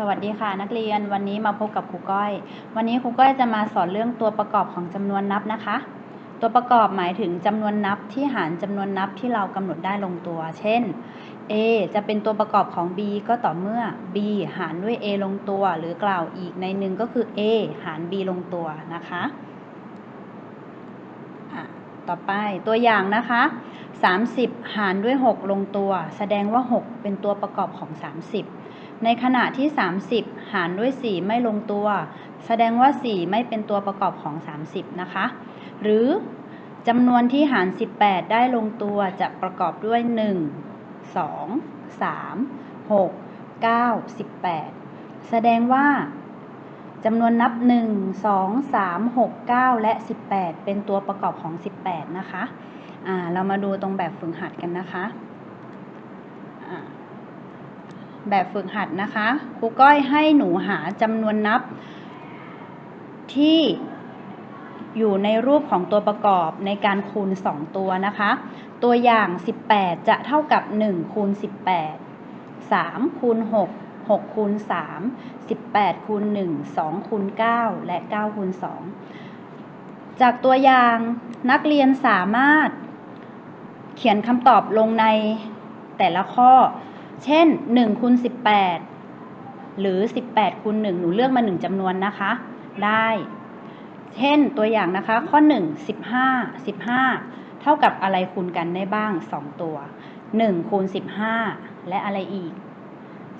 สวัสดีค่ะนักเรียนวันนี้มาพบกับครูก้อย วันนี้ครูก้อยจะมาสอนเรื่องตัวประกอบของจำนวนนับนะคะ ตัวประกอบหมายถึงจำนวนนับที่หารจำนวนนับที่เรากำหนดได้ลงตัว เช่น a จะเป็นตัวประกอบของ b ก็ต่อเมื่อ b หารด้วย a ลงตัว หรือกล่าวอีกในหนึ่งก็คือ a หาร b ลงตัวนะคะะต่อไปตัวอย่างนะคะ 30 หารด้วย 6 ลงตัว แสดงว่า 6 เป็นตัวประกอบของ 30 ในขณะที่ 30 หารด้วย 4 ไม่ลงตัว แสดงว่า 4 ไม่เป็นตัวประกอบของ 30 นะคะ หรือจำนวนที่หาร 18 ได้ลงตัวจะประกอบด้วย 1 2 3 6 9 18 แสดงว่า จำนวนนับ 1 2 3 6 9 และ 18 เป็นตัวประกอบของ 18 นะคะอ่าเรามาดูตรงแบบฝึกหัดกันนะคะ แบบฝึกหัดนะคะ ครูก้อยให้หนูหาจำนวนนับที่อยู่ในรูปของตัวประกอบในการคูณ 2 ตัวนะคะ ตัวอย่าง 18 จะเท่ากับ 1 คูณ 18 3 คูณ 6 6คูณ3 18คูณ1 2คูณ9และ9คูณ2จากตัวอย่างนักเรียนสามารถเขียนคำตอบลงในแต่ละข้อ เช่น1คูณ18 หรือ 18คูณ1หนูเลือกมา 1จำนวนนะคะ ได้ เช่นตัวอย่างนะคะ ข้อ 1 15 15 เท่ากับอะไรคูณกันได้บ้าง 2 ตัว 1คูณ15 และอะไรอีก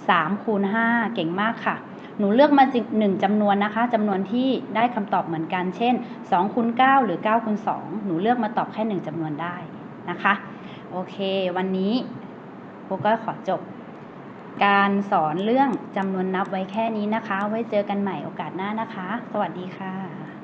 3คูณ5เก่งมากค่ะ หนูเลือกมาหนึ่งจำนวนนะคะจำนวนที่ได้คำตอบเหมือนกัน เช่น2คูณ9หรือ9คูณ2หนูเลือกมาตอบแค่หนึ่งจำนวนได้นะคะ โอเค วันนี้ครูก็ขอจบ การสอนเรื่องจำนวนนับไว้แค่นี้นะคะ ไว้เจอกันใหม่โอกาสหน้านะคะ สวัสดีค่ะ